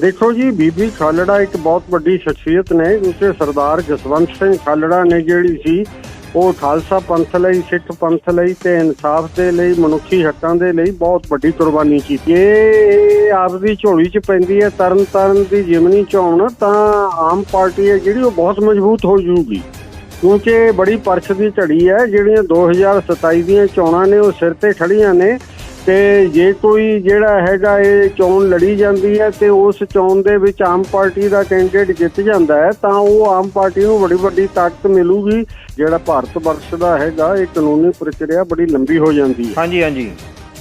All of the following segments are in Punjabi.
ਦੇਖੋ ਜੀ, ਬੀਬੀ ਖਾਲੜਾ ਇੱਕ ਬਹੁਤ ਵੱਡੀ ਸ਼ਖਸੀਅਤ ਨੇ। ਉਸੇ ਸਰਦਾਰ ਜਸਵੰਤ ਸਿੰਘ ਖਾਲੜਾ ਨੇ ਜਿਹੜੀ ਸੀ, ਉਹ ਖਾਲਸਾ ਪੰਥ ਲਈ, ਸਿੱਖ ਪੰਥ ਲਈ ਤੇ ਇਨਸਾਫ ਦੇ ਲਈ, ਮਨੁੱਖੀ ਹੱਕਾਂ ਦੇ ਲਈ ਬਹੁਤ ਵੱਡੀ ਕੁਰਬਾਨੀ ਕੀਤੀ। ਇਹ ਆਪਦੀ ਝੋਲੀ 'ਚ ਪੈਂਦੀ ਹੈ ਤਰਨ ਤਾਰਨ ਦੀ ਜਿਮਨੀ ਚੋਣ ਤਾਂ ਆਮ ਪਾਰਟੀ ਹੈ ਜਿਹੜੀ ਉਹ ਬਹੁਤ ਮਜ਼ਬੂਤ ਹੋ ਜੂਗੀ ਕਿਉਂਕਿ ਬੜੀ ਪਰਛ ਦੀ ਝੜੀ ਹੈ, ਜਿਹੜੀਆਂ 2027 ਦੀਆਂ ਚੋਣਾਂ ਨੇ, ਉਹ ਸਿਰ ਤੇ ਖੜੀਆਂ ਨੇ। ਤੇ ਜੇ ਕੋਈ ਜਿਹੜਾ ਹੈਗਾ ਇਹ ਚੋਣ ਲੜੀ ਜਾਂਦੀ ਹੈ ਤੇ ਉਸ ਚੋਣ ਦੇ ਵਿੱਚ ਆਮ ਪਾਰਟੀ ਦਾ ਕੈਂਡੀਡੇਟ ਜਿੱਤ ਜਾਂਦਾ ਹੈ, ਤਾਂ ਉਹ ਆਮ ਪਾਰਟੀ ਨੂੰ ਬੜੀ ਵੱਡੀ ਤਾਕਤ ਮਿਲੂਗੀ। ਜਿਹੜਾ ਭਾਰਤ ਵਰਸ਼ ਦਾ ਹੈਗਾ, ਇਹ ਕਾਨੂੰਨੀ ਪ੍ਰਕਿਰਿਆ ਬੜੀ ਲੰਬੀ ਹੋ ਜਾਂਦੀ ਹੈ। ਹਾਂਜੀ ਹਾਂਜੀ।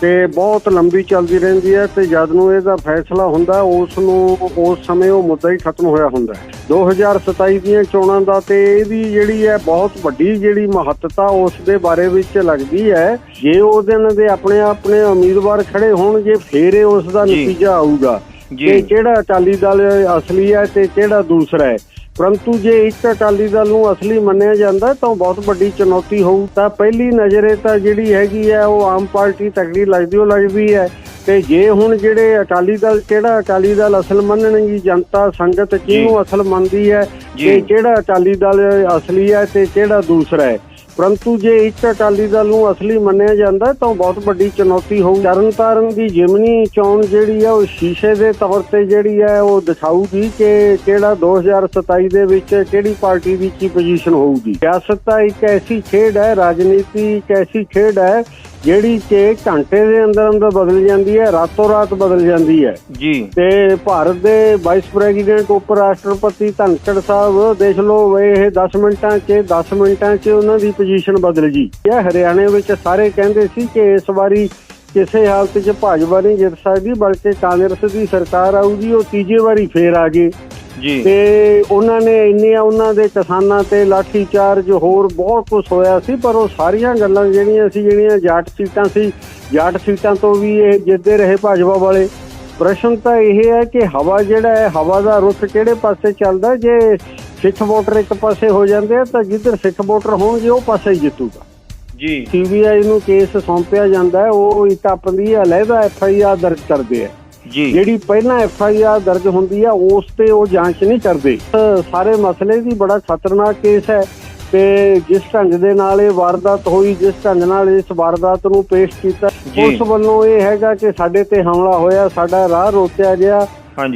ਤੇ ਬਹੁਤ ਲੰਬੀ ਚੱਲਦੀ ਰਹਿੰਦੀ ਹੈ ਤੇ ਜਦ ਨੂੰ ਇਹਦਾ ਫੈਸਲਾ ਹੁੰਦਾ ਉਸ ਨੂੰ ਉਸ ਸਮੇਂ ਉਹ ਮੁੱਦਾ ਹੀ ਖਤਮ ਹੋਇਆ ਹੁੰਦਾ ਹੈ 2027 ਦੀਆਂ ਚੋਣਾਂ ਦਾ ਤੇ ਇਹਦੀ ਜਿਹੜੀ ਹੈ ਬਹੁਤ ਵੱਡੀ ਜਿਹੜੀ ਮਹੱਤਤਾ ਉਸ ਦੇ ਬਾਰੇ ਵਿੱਚ ਲੱਗਦੀ ਹੈ ਜੇ ਉਸ ਦਿਨ ਦੇ ਆਪਣੇ ਆਪਣੇ ਉਮੀਦਵਾਰ ਖੜੇ ਹੋਣਗੇ ਫੇਰ ਇਹ ਉਸ ਦਾ। ਨਤੀਜਾ ਆਊਗਾ। ਕਿ ਕਿਹੜਾ ਅਕਾਲੀ ਦਲ ਅਸਲੀ ਹੈ ਤੇ ਕਿਹੜਾ ਦੂਸਰਾ ਹੈ ਪਰੰਤੂ ਜੇ ਇੱਕ ਅਕਾਲੀ ਦਲ ਨੂੰ ਅਸਲੀ ਮੰਨਿਆ ਜਾਂਦਾ ਤਾਂ ਬਹੁਤ ਵੱਡੀ ਚੁਣੌਤੀ ਹੋਊ। ਤਾਂ ਪਹਿਲੀ ਨਜ਼ਰੇ ਤਾਂ ਜਿਹੜੀ ਹੈਗੀ ਹੈ ਉਹ ਆਮ ਪਾਰਟੀ ਤਕੜੀ ਲੱਗਦੀ ਉਹ ਲੱਗਦੀ ਹੈ। ਤੇ ਜੇ ਹੁਣ ਜਿਹੜੇ ਅਕਾਲੀ ਦਲ ਕਿਹੜਾ ਅਕਾਲੀ ਦਲ ਅਸਲ ਮੰਨਣਗੀ? ਜਨਤਾ ਸੰਗਤ ਕਿਹਨੂੰ ਅਸਲ ਮੰਨਦੀ ਹੈ। ਤੇ ਕਿਹੜਾ ਅਕਾਲੀ ਦਲ ਅਸਲੀ ਹੈ ਤੇ ਕਿਹੜਾ ਦੂਸਰਾ ਹੈ? ਪਰੰਤੂ ਜੇ ਇੱਕ ਅਕਾਲੀ ਦਲ ਨੂੰ ਅਸਲੀ ਮੰਨਿਆ ਜਾਂਦਾ ਤਾਂ ਉਹ ਬਹੁਤ ਵੱਡੀ ਚੁਣੌਤੀ ਹੋਊ। ਤਰਨਤਾਰਨ ਦੀ ਜਿਮਨੀ ਚੋਣ ਜਿਹੜੀ ਹੈ ਉਹ ਸ਼ੀਸ਼ੇ ਦੇ ਤੌਰ ਤੇ ਜਿਹੜੀ ਹੈ ਉਹ ਦਿਖਾਊਗੀ ਕਿ ਕਿਹੜਾ 2027 ਦੇ ਵਿੱਚ ਕਿਹੜੀ ਪਾਰਟੀ ਦੀ ਕੀ ਪੋਜੀਸ਼ਨ ਹੋਊਗੀ। ਸਿਆਸਤ ਤਾਂ ਇੱਕ ਐਸੀ ਖੇਡ ਹੈ, ਰਾਜਨੀਤੀ ਇੱਕ ਐਸੀ ਖੇਡ ਹੈ ਜਿਹੜੀ ਕਿ ਘੰਟੇ ਦੇ ਅੰਦਰ ਅੰਦਰ ਬਦਲ ਜਾਂਦੀ ਹੈ ਰਾਤੋਂ ਰਾਤ ਬਦਲ ਜਾਂਦੀ ਹੈ। ਜੀ। ਤੇ ਭਾਰਤ ਦੇ ਵਾਈਸ ਪ੍ਰੈਜ਼ੀਡੈਂਟ ਉਪ ਰਾਸ਼ਟਰਪਤੀ ਧਨਖੜ ਸਾਹਿਬ ਦੇਖ ਲਓ ਇਹ 10 ਮਿੰਟਾਂ 'ਚ 10 ਮਿੰਟਾਂ 'ਚ ਉਹਨਾਂ ਦੀ ਪੋਜੀਸ਼ਨ ਬਦਲ ਗਈ। ਇਹ ਹਰਿਆਣੇ ਵਿੱਚ ਸਾਰੇ ਕਹਿੰਦੇ ਸੀ ਕਿ ਇਸ ਵਾਰੀ ਕਿਸੇ ਹਾਲਤ 'ਚ ਭਾਜਪਾ ਨਹੀਂ ਜਿੱਤ ਸਕਦੀ ਬਲਕਿ ਕਾਂਗਰਸ ਦੀ ਸਰਕਾਰ ਆਊਗੀ ਉਹ ਤੀਜੇ ਵਾਰੀ ਫੇਰ ਆ ਗਏ ਜੀ। ਤੇ ਉਹਨਾਂ ਨੇ ਇੰਨੀਆਂ ਉਹਨਾਂ ਦੇ ਕਿਸਾਨਾਂ ਤੇ ਲਾਠੀ ਚਾਰਜ ਹੋਰ ਬਹੁਤ ਕੁਝ ਹੋਇਆ ਸੀ ਪਰ ਉਹ ਸਾਰੀਆਂ ਗੱਲਾਂ ਜਿਹੜੀਆਂ ਸੀ ਜਿਹੜੀਆਂ ਜਾਟ ਸੀਟਾਂ ਸੀ ਜਾਟ ਸੀਟਾਂ ਤੋਂ ਵੀ ਇਹ ਜਿੱਤਦੇ ਰਹੇ ਭਾਜਪਾ ਵਾਲੇ। ਪ੍ਰਸ਼ਨ ਤਾਂ ਇਹ ਹੈ ਕਿ ਹਵਾ ਜਿਹੜਾ ਹੈ ਹਵਾ ਦਾ ਰੁਖ ਕਿਹੜੇ ਪਾਸੇ ਚੱਲਦਾ? ਜੇ ਸਿੱਖ ਵੋਟਰ ਇੱਕ ਪਾਸੇ ਹੋ ਜਾਂਦੇ ਆ ਤਾਂ ਜਿੱਧਰ ਸਿੱਖ ਵੋਟਰ ਹੋਣਗੇ ਉਹ ਪਾਸੇ ਹੀ ਜਿੱਤੂਗਾ। ਜੀ। ਸੀਬੀਆਈ ਨੂੰ ਕੇਸ ਸੌਂਪਿਆ ਜਾਂਦਾ ਉਹ ਇੱਕ ਆਪਣੀ ਅਲੱਗਾ ਐਫ ਆਈ ਆਰ ਦਰਜ ਕਰਦੇ ਆ। ਜੀ। ਜਿਹੜੀ ਪਹਿਲਾਂ ਐਫ ਆਈ ਆਰ ਦਰਜ ਹੁੰਦੀ ਆ ਉਸ ਤੇ ਉਹ ਜਾਂਚ ਨਹੀਂ ਕਰਦੇ। ਸਾਰੇ ਮਸਲੇ ਦੀ ਬੜਾ ਖਤਰਨਾਕ ਕੇਸ ਹੈ ਤੇ ਜਿਸ ਢੰਗ ਦੇ ਨਾਲ ਇਹ ਵਾਰਦਾਤ ਹੋਈ ਜਿਸ ਢੰਗ ਨਾਲ ਇਸ ਵਾਰਦਾਤ ਨੂੰ ਪੇਸ਼ ਕੀਤਾ। ਉਸ ਵੱਲੋਂ ਇਹ ਹੈਗਾ ਕਿ ਸਾਡੇ ਤੇ ਹਮਲਾ ਹੋਇਆ ਸਾਡਾ ਰਾਹ ਰੋਕਿਆ ਗਿਆ।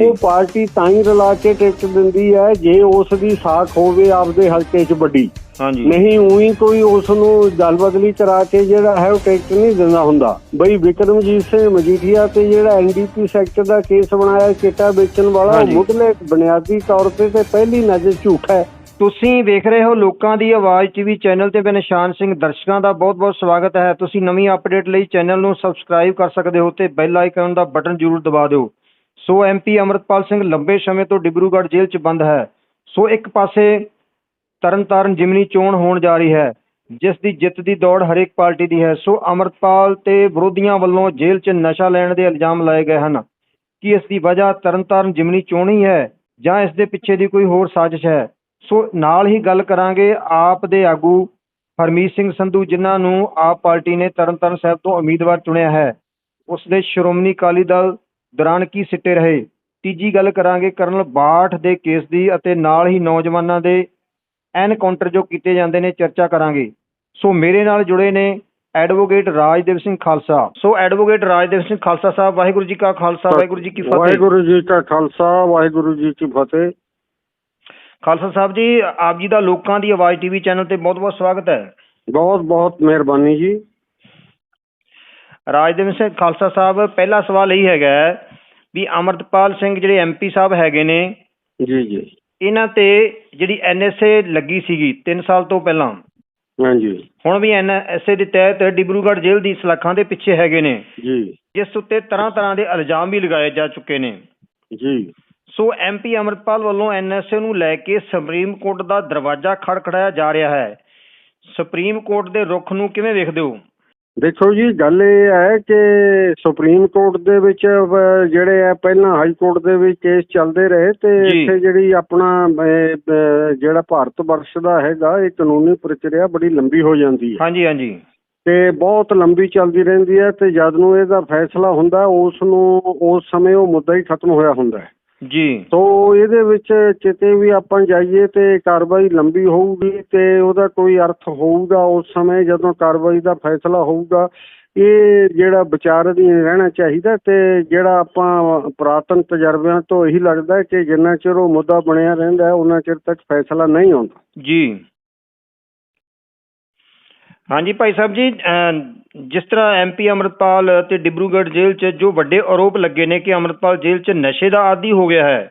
ਉਹ ਪਾਰਟੀ ਤਾਂ ਹੀ ਰਲਾ ਕੇ ਟਿਕਟ ਦਿੰਦੀ ਹੈ ਜੇ ਉਸ ਦੀ ਸਾਖ ਹੋਵੇ ਆਪਦੇ ਹਲਕੇ 'ਚ ਵੱਡੀ। ਹਾਂਜੀ। ਨਹੀਂ ਉਹੀ ਕੋਈ ਉਸ ਨੂੰ ਦਲ ਬਦਲੀ ਕਰਾ ਕੇ ਜਿਹੜਾ ਹੈ ਉਹ ਟਿਕਟ ਨਹੀਂ ਦਿੰਦਾ ਹੁੰਦਾ। ਬਈ ਵਿਕਰਮਜੀਤ ਸਿੰਘ ਮਜੀਠੀਆ ਤੇ ਜਿਹੜਾ ਐਨਡੀਪੀ ਸੈਕਟਰ ਦਾ ਕੇਸ ਬਣਾਇਆ ਕਿੱਟਾ ਵੇਚਣ ਵਾਲਾ ਉਹ। ਮੁੱਢਲੇ ਬੁਨਿਆਦੀ ਤੌਰ ਤੇ ਤੇ ਪਹਿਲੀ ਨਜ਼ਰ ਝੂਠ ਹੈ। ਤੁਸੀਂ ਵੇਖ ਰਹੇ ਹੋ ਲੋਕਾਂ ਦੀ ਆਵਾਜ਼ ਟੀਵੀ ਚੈਨਲ ਤੇ ਮੈਂ ਨਿਸ਼ਾਨ ਸਿੰਘ ਦਰਸ਼ਕਾਂ ਦਾ ਬਹੁਤ-ਬਹੁਤ ਸਵਾਗਤ ਹੈ। ਤੁਸੀਂ ਨਵੀਂ ਅਪਡੇਟ ਲਈ ਚੈਨਲ ਨੂੰ ਸਬਸਕ੍ਰਾਈਬ ਕਰ ਸਕਦੇ ਹੋ ਤੇ ਬੈਲ ਆਈਕਨ ਦਾ ਬਟਨ ਜ਼ਰੂਰ ਦਬਾ ਦਿਓ। ਸੋ ਐਮਪੀ ਅਮਰਤਪਾਲ ਸਿੰਘ ਲੰਬੇ ਸਮੇਂ ਤੋਂ ਡਿਬਰੂਗੜ੍ਹ ਜੇਲ੍ਹ 'ਚ ਬੰਦ ਹੈ। ਸੋ ਇੱਕ ਪਾਸੇ ਤਰਨਤਾਰਨ ਜਿਮਨੀ ਚੋਣ ਹੋਣ ਜਾ ਰਹੀ ਹੈ, ਜਿਸ ਦੀ ਜਿੱਤ ਦੀ ਦੌੜ ਹਰੇਕ ਪਾਰਟੀ ਦੀ ਹੈ। ਸੋ ਅਮਰਤਪਾਲ ਤੇ ਵਿਰੋਧੀਆਂ ਵੱਲੋਂ ਜੇਲ੍ਹ 'ਚ ਨਸ਼ਾ ਲੈਣ ਦੇ ਇਲਜ਼ਾਮ ਲਾਏ ਗਏ ਹਨ। ਕੀ ਇਸ ਦੀ ਵਜ੍ਹਾ ਤਰਨਤਾਰਨ ਜਿਮਨੀ ਚੋਣ ਹੀ ਹੈ ਜਾਂ ਇਸ ਦੇ ਪਿੱਛੇ ਦੀ ਕੋਈ ਹੋਰ ਸਾਜ਼ਿਸ਼ ਹੈ? ਸੋ ਨਾਲ ਹੀ ਗੱਲ ਕਰਾਂਗੇ ਆਪ ਦੇ ਆਗੂ ਹਰਮੀਤ ਸਿੰਘ ਸੰਧੂ, ਜਿਨ੍ਹਾਂ ਨੂੰ ਆਪ ਪਾਰਟੀ ਨੇ ਤਰਨਤਾਰਨ ਸਾਹਿਬ ਤੋਂ ਉਮੀਦਵਾਰ ਚੁਣਿਆ ਹੈ। ਉਸ ਦੇ ਸ਼੍ਰੋਮਣੀ ਅਕਾਲੀ ਦਲ ਦੌਰਾਨ ਕੀ ਸਿੱਟੇ ਰਹੇ? ਤੀਜੀ ਗੱਲ ਕਰਾਂਗੇ ਕਰਨਲ ਬਾਠ ਦੇ ਕੇਸ ਦੀ ਅਤੇ ਨਾਲ ਹੀ ਨੌਜਵਾਨਾਂ ਦੇ ਐਨਕਾਊਂਟਰ ਜੋ ਕੀਤੇ ਜਾਂਦੇ ਨੇ ਚਰਚਾ ਕਰਾਂਗੇ। ਸੋ ਮੇਰੇ ਨਾਲ ਜੁੜੇ ਨੇ advocate Rajdev Singh Khalsa. So advocate Rajdev Singh Khalsa Sahib Waheguru ji ਕਾ ਖਾਲਸਾ ਵਾਹਿਗੁਰੂ ਜੀ ਕੀ ਫਤਿਹ। ਵਾਹਿਗੁਰੂ ਜੀ ਕਾ ਖਾਲਸਾ ਵਾਹਿਗੁਰੂ ਜੀ ਕੀ ਫਤਿਹ। ਖਾਲਸਾ ਸਾਹਿਬ ਜੀ ਆਪ ਜੀ ਦਾ ਲੋਕਾਂ ਦੀ ਆਵਾਜ਼ ਟੀਵੀ ਚੈਨਲ ਤੇ ਬਹੁਤ-ਬਹੁਤ ਸਵਾਗਤ ਹੈ। ਬਹੁਤ ਬਹੁਤ ਮਿਹਰਬਾਨੀ ਜੀ। ਰਾਜਦੇਵ ਸਿੰਘ ਖਾਲਸਾ ਸਾਹਿਬ ਪਹਿਲਾ ਸਵਾਲ ਇਹ ਹੈਗਾ ਹੈ ਵੀ ਅਮਰਤਪਾਲ ਸਿੰਘ ਜਿਹੜੇ ਐਮਪੀ ਸਾਹਿਬ ਹੈਗੇ ਨੇ ਜੀ ਜੀ। ਇਹਨਾਂ ਤੇ ਜਿਹੜੀ ਐਨਐਸਏ ਲੱਗੀ ਸੀਗੀ 3 ਸਾਲ ਤੋਂ ਪਹਿਲਾਂ। ਹਾਂਜੀ। ਹੁਣ ਵੀ ਐਨਐਸਏ ਦੇ ਤਹਿਤ ਡਿਬਰੂਗੜ੍ਹ ਜੇਲ੍ਹ ਦੀ ਸਲਾਖਾਂ ਦੇ ਪਿੱਛੇ ਹੈਗੇ ਨੇ। ਜੀ। ਜਿਸ ਉੱਤੇ ਤਰ੍ਹਾਂ ਤਰ੍ਹਾਂ ਦੇ ਇਲਜ਼ਾਮ ਵੀ ਲਗਾਏ ਜਾ ਚੁੱਕੇ ਨੇ। ਜੀ। ਸੋ ਐਮਪੀ ਅਮਰਪਾਲ ਵੱਲੋਂ ਐਨਐਸਏ ਨੂੰ ਲੈ ਕੇ ਸੁਪਰੀਮ ਕੋਰਟ ਦਾ ਦਰਵਾਜ਼ਾ ਖੜਖੜਾਇਆ ਜਾ ਰਿਹਾ ਹੈ। ਸੁਪਰੀਮ ਕੋਰਟ ਦੇ ਰੁਖ ਨੂੰ ਕਿਵੇਂ ਵੇਖਦੇ ਹੋ? ਦੇਖੋ ਜੀ ਗੱਲ ਇਹ ਹੈ ਕਿ ਸੁਪਰੀਮ ਕੋਰਟ ਦੇ ਵਿੱਚ ਜਿਹੜੇ ਆ ਪਹਿਲਾਂ ਹਾਈ ਕੋਰਟ ਦੇ ਵਿੱਚ ਕੇਸ ਚੱਲਦੇ ਰਹੇ ਤੇ। ਇੱਥੇ ਜਿਹੜੀ ਆਪਣਾ ਜਿਹੜਾ ਭਾਰਤ ਵਰਸ਼ ਦਾ ਹੈਗਾ ਇਹ ਕਾਨੂੰਨੀ ਪ੍ਰਕਿਰਿਆ ਬੜੀ ਲੰਬੀ ਹੋ ਜਾਂਦੀ ਹੈ। ਹਾਂਜੀ ਹਾਂਜੀ। ਤੇ ਬਹੁਤ ਲੰਬੀ ਚੱਲਦੀ ਰਹਿੰਦੀ ਹੈ ਤੇ ਜਦ ਨੂੰ ਇਹਦਾ ਫੈਸਲਾ ਹੁੰਦਾ ਉਸ ਨੂੰ ਉਸ ਸਮੇਂ ਉਹ ਮੁੱਦਾ ਹੀ ਖਤਮ ਹੋਇਆ ਹੁੰਦਾ ਹੈ। ਜੀ। ਸੋ ਇਹਦੇ ਵਿੱਚ ਕਿਤੇ ਵੀ ਆਪਾਂ ਜਾਈਏ ਤੇ ਕਾਰਵਾਈ ਲੰਬੀ ਹੋਊਗੀ ਤੇ ਉਹਦਾ ਕੋਈ ਅਰਥ ਹੋਊਗਾ ਉਸ ਸਮੇਂ ਜਦੋਂ ਕਾਰਵਾਈ ਦਾ ਫੈਸਲਾ ਹੋਊਗਾ। ਇਹ ਜਿਹੜਾ ਵਿਚਾਰ ਅਧੀਨ ਰਹਿਣਾ ਚਾਹੀਦਾ ਤੇ ਜਿਹੜਾ ਆਪਾਂ ਪੁਰਾਤਨ ਤਜਰਬਿਆਂ ਤੋਂ ਇਹੀ ਲੱਗਦਾ ਕਿ ਜਿੰਨਾ ਚਿਰ ਉਹ ਮੁੱਦਾ ਬਣਿਆ ਰਹਿੰਦਾ ਹੈ ਉਹਨਾਂ ਚਿਰ ਤੱਕ ਫੈਸਲਾ ਨਹੀਂ ਆਉਂਦਾ। ਜੀ। ਹਾਂਜੀ ਭਾਈ ਸਾਹਿਬ ਜੀ ਜਿਸ ਤਰ੍ਹਾਂ ਐਮਪੀ ਅਮਰਪਾਲ ਤੇ ਡਿਬਰੂਗੜ੍ਹ ਜੇਲ੍ਹ 'ਚ ਜੋ ਵੱਡੇ ਆਰੋਪ ਲੱਗੇ ਨੇ ਕਿ ਅਮਰਪਾਲ ਜੇਲ੍ਹ 'ਚ ਨਸ਼ੇ ਦਾ ਆਦੀ ਹੋ ਗਿਆ ਹੈ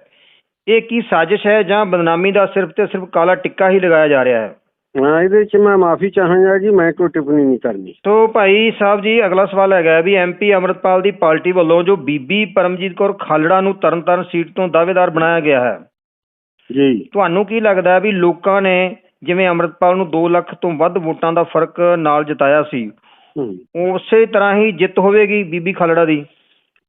ਇਹ ਕੀ ਸਾਜ਼ਿਸ਼ ਹੈ ਜਾਂ ਬਦਨਾਮੀ ਦਾ ਸਿਰਫ ਤੇ ਸਿਰਫ ਕਾਲਾ ਟਿੱਕਾ ਹੀ ਲਗਾਇਆ ਜਾ ਰਿਹਾ ਹੈ? ਹਾਂ ਇਹਦੇ 'ਚ ਮੈਂ ਮਾਫੀ ਚਾਹਾਂਗਾ ਜੀ ਮੈਂ ਕੋਈ ਟਿੱਪਣੀ ਨਹੀਂ ਕਰਨੀ। ਤੋ ਭਾਈ ਸਾਹਿਬ ਜੀ ਅਗਲਾ ਸਵਾਲ ਹੈਗਾ ਵੀ ਐਮਪੀ ਅਮਰਪਾਲ ਦੀ ਪਾਰਟੀ ਵੱਲੋਂ ਜੋ ਬੀਬੀ ਪਰਮਜੀਤ ਕੌਰ ਖਾਲੜਾ ਨੂੰ ਤਰਨਤਾਰਨ ਸੀਟ ਤੋਂ ਦਾਅਵੇਦਾਰ ਬਣਾਇਆ ਗਿਆ ਹੈ। ਜੀ। ਤੁਹਾਨੂੰ ਕੀ ਲੱਗਦਾ ਵੀ ਲੋਕਾਂ ਨੇ ਜਿਵੇਂ ਅਮਰਪਾਲ ਨੂੰ 2 ਲੱਖ ਤੋਂ ਵੱਧ ਵੋਟਾਂ ਦਾ ਫ਼ਰਕ ਨਾਲ ਜਿਤਾਇਆ ਸੀ। ਉਸੇ ਤਰ੍ਹਾਂ ਹੀ ਜਿੱਤ ਹੋਵੇਗੀ ਬੀਬੀ ਖਾਲੜਾ ਦੀ।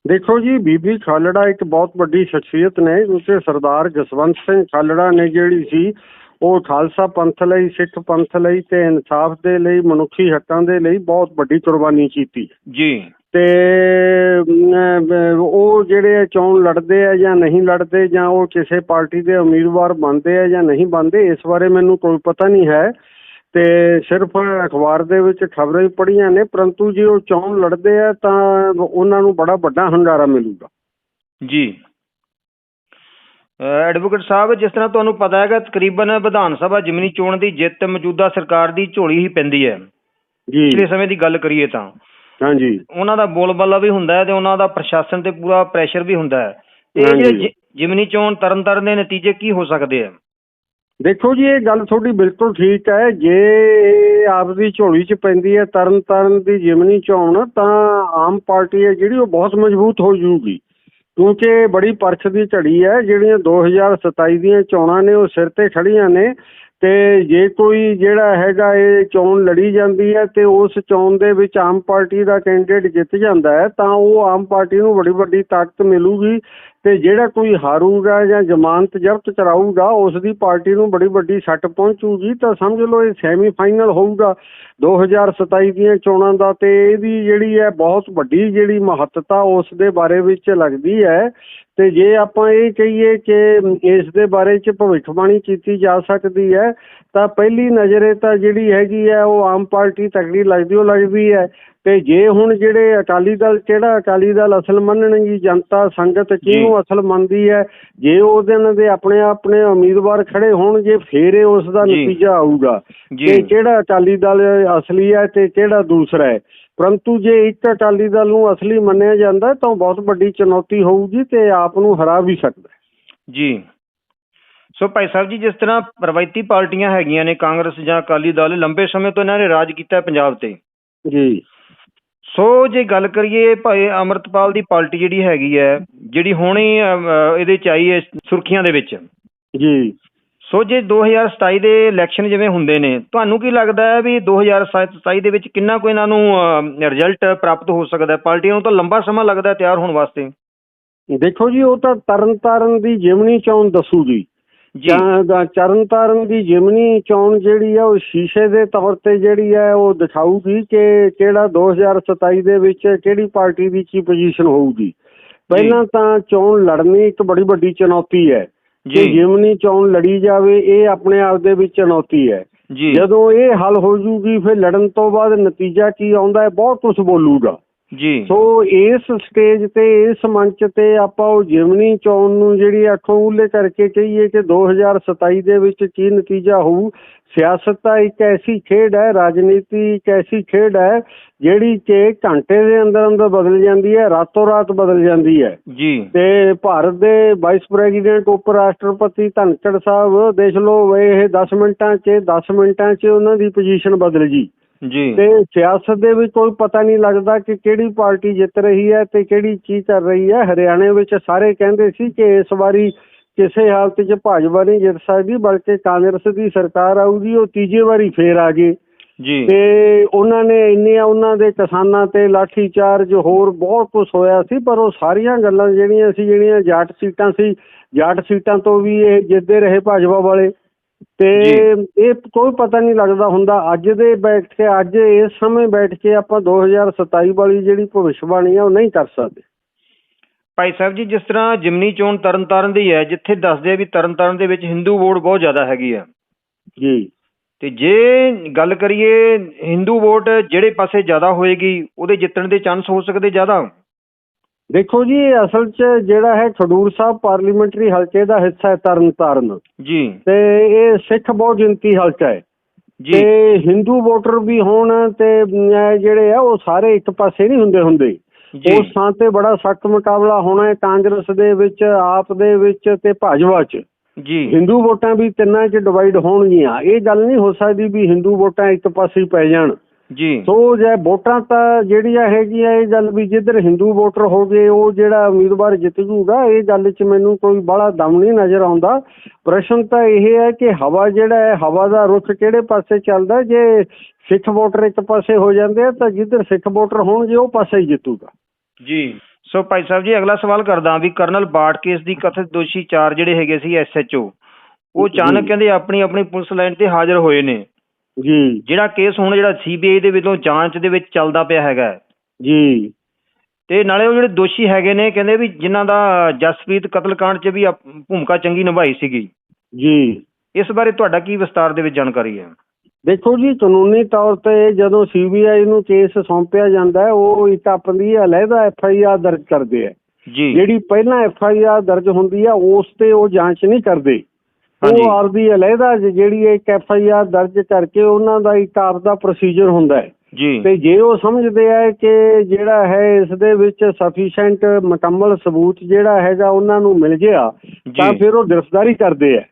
ਦੇਖੋ ਜੀ ਬੀਬੀ ਖਾਲੜਾ ਇੱਕ ਬਹੁਤ ਵੱਡੀ ਸ਼ਖਸੀਅਤ ਨੇ। ਉਸੇ ਸਰਦਾਰ ਜਸਵੰਤ ਸਿੰਘ ਖਾਲੜਾ ਨੇ ਜਿਹੜੀ ਸੀ ਉਹ ਖਾਲਸਾ ਪੰਥ ਲਈ ਸਿੱਖ ਪੰਥ ਲਈ ਤੇ ਇਨਸਾਫ ਦੇ ਲਈ ਮਨੁੱਖੀ ਹੱਕਾਂ ਦੇ ਲਈ ਬਹੁਤ ਵੱਡੀ ਕੁਰਬਾਨੀ ਕੀਤੀ। ਜੀ। ਤੇ ਉਹ ਜਿਹੜੇ ਚੋਣ ਲੜਦੇ ਆ ਜਾਂ ਨਹੀਂ ਲੜਦੇ ਜਾਂ ਉਹ ਕਿਸੇ ਪਾਰਟੀ ਦੇ ਉਮੀਦਵਾਰ ਬਣਦੇ ਆ ਜਾਂ ਨਹੀਂ ਬਣਦੇ ਇਸ ਬਾਰੇ ਮੈਨੂੰ ਕੋਈ ਪਤਾ ਨਹੀਂ ਹੈ। ਤੇ ਸਿਰਫ ਅਖਬਾਰ ਦੇ ਵਿੱਚ ਖਬਰਾਂ ਹੀ ਪੜ੍ਹੀਆਂ ਨੇ ਪਰੰਤੂ ਜੇ ਉਹ ਚੋਣ ਲੜਦੇ ਆ ਤਾਂ ਉਹਨਾਂ ਨੂੰ ਬੜਾ ਵੱਡਾ ਹੰਗਾਰਾ ਮਿਲੂਗਾ। ਜੀ। ਐਡਵੋਕੇਟ ਸਾਹਿਬ ਜਿਸ ਤਰ੍ਹਾਂ ਤੁਹਾਨੂੰ ਪਤਾ ਹੈਗਾ ਤਕਰੀਬਨ ਵਿਧਾਨ ਸਭਾ ਜਿਮਨੀ ਚੋਣ ਦੀ ਜਿੱਤ ਮੌਜੂਦਾ ਸਰਕਾਰ ਦੀ ਝੋਲੀ ਹੀ ਪੈਂਦੀ ਹੈ। ਜੀ। ਪਿਛਲੇ ਸਮੇਂ ਦੀ ਗੱਲ ਕਰੀਏ ਤਾਂ। ਹਾਂਜੀ। ਉਹਨਾਂ ਦਾ ਬੋਲਬਾਲਾ ਵੀ ਹੁੰਦਾ ਹੈ ਤੇ ਉਹਨਾਂ ਦਾ ਪ੍ਰਸ਼ਾਸਨ ਤੇ ਪੂਰਾ ਪ੍ਰੈਸ਼ਰ ਵੀ ਹੁੰਦਾ ਹੈ। ਇਹ ਹਾਂਜੀ। ਜਿਹੜੇ ਜਿਮਨੀ ਚੋਣ ਤਰਨਤਾਰਨ ਦੇ ਨਤੀਜੇ ਕੀ ਹੋ ਸਕਦੇ ਆ? ਦੇਖੋ ਜੀ ਇਹ ਗੱਲ ਤੁਹਾਡੀ ਬਿਲਕੁਲ ਠੀਕ ਹੈ। ਜੇ ਇਹ ਆਪਦੀ ਝੋਲੀ 'ਚ ਪੈਂਦੀ ਹੈ ਤਰਨ ਤਾਰਨ ਦੀ ਜਿਮਨੀ ਚੋਣ ਤਾਂ ਆਮ ਪਾਰਟੀ ਹੈ ਜਿਹੜੀ ਉਹ ਬਹੁਤ ਮਜ਼ਬੂਤ ਹੋ ਜਾਊਗੀ ਕਿਉਂਕਿ ਇਹ ਬੜੀ ਪਰਖ ਦੀ ਝੜੀ ਹੈ ਜਿਹੜੀਆਂ 2027 ਦੀਆਂ ਚੋਣਾਂ ਨੇ ਉਹ ਸਿਰ ਤੇ ਖੜੀਆਂ ਨੇ। ਤੇ ਜੇ ਕੋਈ ਜਿਹੜਾ ਹੈਗਾ ਇਹ ਚੋਣ ਲੜੀ ਜਾਂਦੀ ਹੈ ਤੇ ਉਸ ਚੋਣ ਦੇ ਵਿੱਚ ਆਮ ਪਾਰਟੀ ਦਾ ਕੈਂਡੀਡੇਟ ਜਿੱਤ ਜਾਂਦਾ ਹੈ, ਤਾਂ ਉਹ ਆਮ ਪਾਰਟੀ ਨੂੰ ਬੜੀ ਵੱਡੀ ਤਾਕਤ ਮਿਲੂਗੀ ਤੇ ਜਿਹੜਾ ਕੋਈ ਹਾਰੂਗਾ ਜਾਂ ਜ਼ਮਾਨਤ ਜ਼ਬਤ ਕਰਾਊਗਾ, ਉਸ ਦੀ ਪਾਰਟੀ ਨੂੰ ਬੜੀ ਵੱਡੀ ਸੱਟ ਪਹੁੰਚੂਗੀ, ਤਾਂ ਸਮਝ ਲਓ ਇਹ ਸੈਮੀਫਾਈਨਲ ਹੋਊਗਾ 2027 ਦੀਆਂ ਚੋਣਾਂ ਦਾ, ਤੇ ਇਹਦੀ ਜਿਹੜੀ ਹੈ ਬਹੁਤ ਵੱਡੀ ਜਿਹੜੀ ਮਹੱਤਤਾ ਉਸ ਦੇ ਬਾਰੇ ਵਿੱਚ ਲੱਗਦੀ ਹੈ ਤੇ ਜੇ ਆਪਾਂ ਇਹ ਕਹੀਏ ਕਿ ਇਸ ਦੇ ਬਾਰੇ ਚ ਭਵਿੱਖਬਾਣੀ ਕੀਤੀ ਜਾ ਸਕਦੀ ਹੈ ਤਾਂ ਪਹਿਲੀ ਨਜ਼ਰੇ ਤਾਂ ਜਿਹੜੀ ਹੈਗੀ ਹੈ ਉਹ ਆਮ ਪਾਰਟੀ ਤਕੜੀ ਲੱਗਦੀ ਉਹ ਲੱਗਦੀ ਹੈ। ਤੇ ਜੇ ਹੁਣ ਜਿਹੜੇ ਅਕਾਲੀ ਦਲ ਕਿਹੜਾ ਅਕਾਲੀ ਦਲ ਅਸਲ ਮੰਨਣਗੀ? ਜਨਤਾ ਸੰਗਤ ਕਿਹਨੂੰ ਅਸਲ ਮੰਨਦੀ ਹੈ? ਜੇ ਉਹਦੇ ਨਾਲ ਦੇ ਆਪਣੇ ਆਪਣੇ ਉਮੀਦਵਾਰ ਖੜੇ ਹੋਣਗੇ ਫੇਰ ਉਸ ਦਾ। ਨਤੀਜਾ ਆਊਗਾ। ਕਿ ਕਿਹੜਾ ਅਕਾਲੀ ਦਲ ਅਸਲੀ ਹੈ ਤੇ ਕਿਹੜਾ ਦੂਸਰਾ ਹੈ? ਪਰੰਤੂ ਜੇ ਇੱਕ ਅਕਾਲੀ ਦਲ ਨੂੰ ਅਸਲੀ ਮੰਨਿਆ ਜਾਂਦਾ ਤਾਂ ਬਹੁਤ ਵੱਡੀ ਚੁਣੌਤੀ ਹੋਊਗੀ ਤੇ ਆਪ ਨੂੰ ਹਰਾ ਵੀ ਸਕਦਾ। ਜੀ। ਸੋ ਭਾਈ ਸਾਹਿਬ ਜੀ ਜਿਸ ਤਰ੍ਹਾਂ ਰਵਾਇਤੀ ਪਾਰਟੀਆਂ ਹੈਗੀਆਂ ਨੇ ਕਾਂਗਰਸ ਜਾਂ ਅਕਾਲੀ ਦਲ ਲੰਬੇ ਸਮੇਂ ਤੋਂ ਇਹਨਾਂ ਨੇ ਰਾਜ ਕੀਤਾ ਪੰਜਾਬ ਤੇ। ਜੀ। ਸੋ ਜੇ ਗੱਲ ਕਰੀਏ ਭਾਈ ਅਮਰਤਪਾਲ ਦੀ ਪਾਰਟੀ ਜਿਹੜੀ ਹੈਗੀ ਹੈ ਜਿਹੜੀ ਹੁਣੇ ਅਮ, ਅਹ, ਇਹਦੇ ਚ ਆਈ ਹੈ ਸੁਰਖੀਆਂ ਦੇ ਵਿੱਚ। ਜੀ। ਸੋ ਜੇ 2027 ਦੇ ਇਲੈਕਸ਼ਨ ਜਿਵੇਂ ਹੁੰਦੇ ਨੇ ਤੁਹਾਨੂੰ ਕੀ ਲੱਗਦਾ ਹੈ ਵੀ 2027 ਦੇ ਵਿੱਚ ਕਿੰਨਾ ਕੋਈ ਇਹਨਾਂ ਨੂੰ ਰਿਜ਼ਲਟ ਪ੍ਰਾਪਤ ਹੋ ਸਕਦਾ ਹੈ? ਪਾਰਟੀਆਂ ਨੂੰ ਤਾਂ ਲੰਬਾ ਸਮਾਂ ਲੱਗਦਾ ਹੈ ਤਿਆਰ ਹੋਣ ਵਾਸਤੇ। ਦੇਖੋ ਜੀ ਉਹ ਤਾਂ ਤਰਨ ਤਾਰਨ ਦੀ ਜਿਮਨੀ ਚੋਣ ਦੱਸੂਗੀ। ਜੀ। ਜਾਂ ਦਾ ਚਰਨ ਤਾਰਨ ਦੀ ਜਿਮਨੀ ਚੋਣ ਜਿਹੜੀ ਆ ਉਹ ਸ਼ੀਸ਼ੇ ਦੇ ਤੌਰ ਤੇ ਜਿਹੜੀ ਹੈ ਉਹ ਦਿਖਾਊਗੀ ਕਿ ਕਿਹੜਾ 2027 ਦੇ ਵਿੱਚ ਕਿਹੜੀ ਪਾਰਟੀ ਦੀ ਕੀ ਪੋਜੀਸ਼ਨ ਹੋਊਗੀ। ਪਹਿਲਾਂ ਤਾਂ ਚੋਣ ਲੜਨੀ ਇੱਕ ਬੜੀ ਵੱਡੀ ਚੁਣੌਤੀ ਹੈ। ਕਿ ਜੀ। ਜਿਮਨੀ ਚੋਣ ਲੜੀ ਜਾਵੇ ਇਹ ਆਪਣੇ ਆਪ ਦੇ ਵਿੱਚ ਚੁਣੌਤੀ ਹੈ। ਜੀ। ਜਦੋਂ ਇਹ ਹੱਲ ਹੋ ਜੂਗੀ ਫਿਰ ਲੜਨ ਤੋਂ ਬਾਅਦ ਨਤੀਜਾ ਕੀ ਆਉਂਦਾ ਹੈ? ਬਹੁਤ ਕੁਝ ਬੋਲੂਗਾ। ਜੀ। ਸੋ ਇਸ ਸਟੇਜ ਤੇ ਇਸ ਮੰਚ ਤੇ ਆਪਾਂ ਉਹ ਜਿਮਨੀ ਚੋਣ ਨੂੰ ਜਿਹੜੀ ਅੱਖੋਂ ਉਲੇ ਕਰਕੇ ਕਹੀਏ ਕਿ 2027 ਦੇ ਵਿੱਚ ਕੀ ਨਤੀਜਾ ਹੋਊ ਸਿਆਸਤ ਤਾਂ ਇੱਕ ਐਸੀ ਖੇਡ ਹੈ ਰਾਜਨੀਤੀ ਇੱਕ ਐਸੀ ਖੇਡ ਹੈ ਜਿਹੜੀ ਕਿ ਘੰਟੇ ਦੇ ਅੰਦਰ ਅੰਦਰ ਬਦਲ ਜਾਂਦੀ ਹੈ ਰਾਤੋਂ ਰਾਤ ਬਦਲ ਜਾਂਦੀ ਹੈ। ਜੀ। ਤੇ ਭਾਰਤ ਦੇ ਵਾਈਸ ਪ੍ਰੈਜ਼ੀਡੈਂਟ ਉਪ ਰਾਸ਼ਟਰਪਤੀ ਧਨਖੜ ਸਾਹਿਬ ਦੇਖ ਲਓ ਇਹ 10 ਮਿੰਟਾਂ 'ਚ 10 ਮਿੰਟਾਂ 'ਚ ਉਹਨਾਂ ਦੀ ਪੋਜੀਸ਼ਨ ਬਦਲ ਗਈ। ਜੀ। ਤੇ ਸਿਆਸਤ ਦੇ ਵਿੱਚ ਕੋਈ ਪਤਾ ਨਹੀਂ ਲੱਗਦਾ ਕਿ ਕਿਹੜੀ ਪਾਰਟੀ ਜਿੱਤ ਰਹੀ ਹੈ ਤੇ ਕਿਹੜੀ ਕੀ ਕਰ ਰਹੀ ਹੈ। ਹਰਿਆਣੇ ਵਿੱਚ ਸਾਰੇ ਕਹਿੰਦੇ ਸੀ ਕਿ ਇਸ ਵਾਰੀ ਕਿਸੇ ਹਾਲਤ 'ਚ ਭਾਜਪਾ ਨਹੀਂ ਜਿੱਤ ਸਕਦੀ ਬਲਕਿ ਕਾਂਗਰਸ ਦੀ ਸਰਕਾਰ ਆਊਗੀ ਉਹ ਤੀਜੇ ਵਾਰੀ ਫੇਰ ਆ ਗਏ ਜੀ। ਤੇ ਉਹਨਾਂ ਨੇ ਇੰਨੀਆਂ ਉਹਨਾਂ ਦੇ ਕਿਸਾਨਾਂ ਤੇ ਲਾਠੀ ਚਾਰਜ ਹੋਰ ਬਹੁਤ ਕੁਝ ਹੋਇਆ ਸੀ ਪਰ ਉਹ ਸਾਰੀਆਂ ਗੱਲਾਂ ਜਿਹੜੀਆਂ ਸੀ ਜਿਹੜੀਆਂ ਜਾਟ ਸੀਟਾਂ ਸੀ ਜਾਟ ਸੀਟਾਂ ਤੋਂ ਵੀ ਇਹ ਜਿੱਤਦੇ ਰਹੇ ਭਾਜਪਾ ਵਾਲੇ। ਤੇ। ਇਹ ਕੋਈ ਪਤਾ ਨਹੀਂ ਲੱਗਦਾ ਹੁੰਦਾ ਅੱਜ ਦੇ ਬੈਠ ਕੇ ਅੱਜ ਇਸ ਸਮੇਂ ਬੈਠ ਕੇ ਆਪਾਂ 2027 ਵਾਲੀ ਜਿਹੜੀ ਭਵਿੱਖਬਾਣੀ ਆ ਉਹ ਨਹੀਂ ਕਰ ਸਕਦੇ। ਭਾਈ ਸਾਹਿਬ ਜੀ ਜਿਸ ਤਰ੍ਹਾਂ ਜਿਮਨੀ ਚੋਣ ਤਰਨਤਾਰਨ ਦੀ ਹੈ ਜਿੱਥੇ ਦੱਸਦੇ ਆ ਵੀ ਤਰਨਤਾਰਨ ਦੇ ਵਿੱਚ ਹਿੰਦੂ ਵੋਟ ਬਹੁਤ ਜ਼ਿਆਦਾ ਹੈਗੀ ਆ। ਜੀ। ਤੇ ਜੇ ਗੱਲ ਕਰੀਏ ਹਿੰਦੂ ਵੋਟ ਜਿਹੜੇ ਪਾਸੇ ਜ਼ਿਆਦਾ ਹੋਏਗੀ ਉਹਦੇ ਜਿੱਤਣ ਦੇ ਚਾਂਸ ਹੋ ਸਕਦੇ ਜ਼ਿਆਦਾ? ਦੇਖੋ ਜੀ ਅਸਲ 'ਚ ਜਿਹੜਾ ਹੈ ਖਡੂਰ ਸਾਹਿਬ ਪਾਰਲੀਮੈਂਟਰੀ ਹਲਕੇ ਦਾ ਹਿੱਸਾ ਹੈ ਤਰਨਤਾਰਨ। ਜੀ। ਤੇ ਇਹ ਸਿੱਖ ਬਹੁ ਗਿਣਤੀ ਹਲਕਾ ਹੈ। ਜੀ। ਤੇ ਹਿੰਦੂ ਵੋਟਰ ਵੀ ਹੋਣ ਤੇ ਜਿਹੜੇ ਆ ਉਹ ਸਾਰੇ ਇੱਕ ਪਾਸੇ ਨਹੀਂ ਹੁੰਦੇ ਹੁੰਦੇ। ਉਸ ਥਾਂ ਤੇ ਬੜਾ ਸਖਤ ਮੁਕਾਬਲਾ ਹੋਣਾ ਹੈ ਕਾਂਗਰਸ ਦੇ ਵਿੱਚ ਆਪ ਦੇ ਵਿੱਚ ਤੇ ਭਾਜਪਾ 'ਚ। ਜੀ। ਹਿੰਦੂ ਵੋਟਾਂ ਵੀ ਤਿੰਨਾਂ 'ਚ ਡਿਵਾਈਡ ਹੋਣਗੀਆਂ। ਇਹ ਗੱਲ ਨਹੀਂ ਹੋ ਸਕਦੀ ਵੀ ਹਿੰਦੂ ਵੋਟਾਂ ਇੱਕ ਪਾਸੇ ਪੈ ਜਾਣ। ਜੀ। ਸੋ ਜੇ ਵੋਟਾਂ ਤਾਂ ਜਿਹੜੀਆਂ ਹੈਗੀਆਂ ਇਹ ਗੱਲ ਵੀ ਜਿੱਧਰ ਹਿੰਦੂ ਵੋਟਰ ਹੋ ਗਏ ਉਹ ਜਿਹੜਾ ਉਮੀਦਵਾਰ ਜਿੱਤ ਜੂਗਾ ਇਹ ਗੱਲ 'ਚ ਮੈਨੂੰ ਕੋਈ ਬੜਾ ਦਮ ਨਹੀਂ ਨਜ਼ਰ ਆਉਂਦਾ। ਪ੍ਰਸ਼ਨ ਤਾਂ ਇਹ ਹੈ ਕਿ ਹਵਾ ਜਿਹੜਾ ਹੈ ਹਵਾ ਦਾ ਰੁਖ ਕਿਹੜੇ ਪਾਸੇ ਚੱਲਦਾ? ਜੇ ਸਿੱਖ ਵੋਟਰ ਇੱਕ ਪਾਸੇ ਹੋ ਜਾਂਦੇ ਆ ਤਾਂ ਜਿੱਧਰ ਸਿੱਖ ਵੋਟਰ ਹੋਣਗੇ ਉਹ ਪਾਸੇ ਹੀ ਜਿੱਤੂਗਾ। ਜੀ। ਸੋ ਭਾਈ ਸਾਹਿਬ ਜੀ ਅਗਲਾ ਸਵਾਲ ਕਰਦਾ ਵੀ ਕਰਨਲ ਬਾਟ ਕੇਸ ਦੀ ਕਥਿਤ ਦੋਸ਼ੀ ਚਾਰ ਜਿਹੜੇ ਹੈਗੇ ਸੀ ਐਸਐਚਓ ਉਹ ਅਚਾਨਕ। ਕਹਿੰਦੇ ਆਪਣੀ ਆਪਣੀ ਪੁਲਿਸ ਲਾਈਨ ਤੇ ਹਾਜ਼ਰ ਹੋਏ ਨੇ। ਜੀ। ਜਿਹੜਾ ਕੇਸ ਹੁਣ ਜਿਹੜਾ ਸੀਬੀਆਈ ਦੇ ਵੱਲੋਂ ਜਾਂਚ ਦੇ ਵਿੱਚ ਚੱਲਦਾ ਪਿਆ ਹੈਗਾ ਹੈ। ਜੀ। ਤੇ ਨਾਲੇ ਉਹ ਜਿਹੜੇ ਦੋਸ਼ੀ ਹੈਗੇ ਨੇ ਕਹਿੰਦੇ ਵੀ ਜਿਨ੍ਹਾਂ ਦਾ ਜਸਪ੍ਰੀਤ ਕਤਲकांड 'ਚ ਵੀ ਆਪ- ਭੂਮਿਕਾ ਚੰਗੀ ਨਿਭਾਈ ਸੀਗੀ। ਜੀ। ਇਸ ਬਾਰੇ ਤੁਹਾਡਾ ਕੀ ਵਿਸਤਾਰ ਦੇ ਵਿੱਚ ਜਾਣਕਾਰੀ ਹੈ? ਦੇਖੋ ਜੀ ਕਾਨੂੰਨੀ ਤੌਰ ਤੇ ਜਦੋਂ ਸੀਬੀਆਈ ਨੂੰ ਕੇਸ ਸੌਂਪਿਆ ਜਾਂਦਾ ਹੈ ਉਹ ਇੱਕ ਆਪਣੀ ਅਲੱਗਾ ਐਫ ਆਈ ਆਰ ਦਰਜ ਕਰਦੇ ਆ ਜੀ। ਜਿਹੜੀ ਪਹਿਲਾਂ ਐਫ ਆਈ ਆਰ ਦਰਜ ਹੁੰਦੀ ਆ ਉਸ ਤੇ ਉਹ ਜਾਂਚ ਨਹੀਂ ਕਰਦੇ। ਉਹ ਆਪਦੀ ਅਲੱਗਾ ਜਿਹੜੀ ਇੱਕ ਐਫ ਆਈ ਆਰ ਦਰਜ ਕਰਕੇ ਉਹਨਾਂ ਦਾ ਇੱਕ ਆਪਦਾ ਪ੍ਰੋਸੀਜਰ ਹੁੰਦਾ ਹੈ। ਜੀ। ਤੇ ਜੇ ਉਹ ਸਮਝਦੇ ਆ ਕਿ ਜਿਹੜਾ ਹੈ ਇਸ ਦੇ ਵਿੱਚ ਸਫੀਸ਼ੀਐਂਟ ਮੁਕੰਮਲ ਸਬੂਤ ਜਿਹੜਾ ਹੈਗਾ ਉਹਨਾਂ ਨੂੰ ਮਿਲ ਗਿਆ ਤਾਂ ਫਿਰ ਉਹ ਗ੍ਰਿਫਤਾਰੀ ਕਰਦੇ ਆ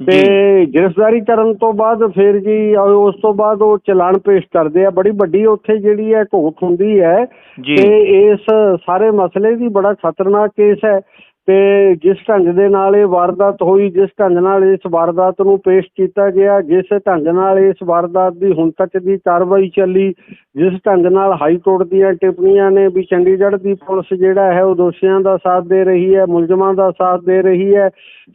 ਤੇ ਗ੍ਰਿਫਤਾਰੀ ਕਰਨ ਤੋਂ ਬਾਅਦ ਫਿਰ ਜੀ ਉਸ ਤੋਂ ਬਾਅਦ ਉਹ ਚਲਾਨ ਪੇਸ਼ ਕਰਦੇ ਆ। ਬੜੀ ਵੱਡੀ ਉੱਥੇ ਜਿਹੜੀ ਹੈ ਘੋਖ ਹੁੰਦੀ ਹੈ ਤੇ ਇਸ ਸਾਰੇ ਮਸਲੇ ਦੀ ਬੜਾ ਖਤਰਨਾਕ ਕੇਸ ਹੈ। ਤੇ ਜਿਸ ਢੰਗ ਦੇ ਨਾਲ ਇਹ ਵਾਰਦਾਤ ਹੋਈ, ਜਿਸ ਢੰਗ ਨਾਲ ਇਸ ਵਾਰਦਾਤ ਨੂੰ ਪੇਸ਼ ਕੀਤਾ ਗਿਆ, ਜਿਸ ਢੰਗ ਨਾਲ ਇਸ ਵਾਰਦਾਤ ਦੀ ਹੁਣ ਤੱਕ ਦੀ ਕਾਰਵਾਈ ਚੱਲੀ, ਜਿਸ ਢੰਗ ਨਾਲ ਹਾਈ ਕੋਰਟ ਦੀਆਂ ਟਿੱਪਣੀਆਂ ਨੇ ਵੀ ਚੰਡੀਗੜ੍ਹ ਦੀ ਪੁਲਿਸ ਜਿਹੜਾ ਹੈ ਉਹ ਦੋਸ਼ੀਆਂ ਦਾ ਸਾਥ ਦੇ ਰਹੀ ਹੈ, ਮੁਲਜ਼ਮਾਂ ਦਾ ਸਾਥ ਦੇ ਰਹੀ ਹੈ।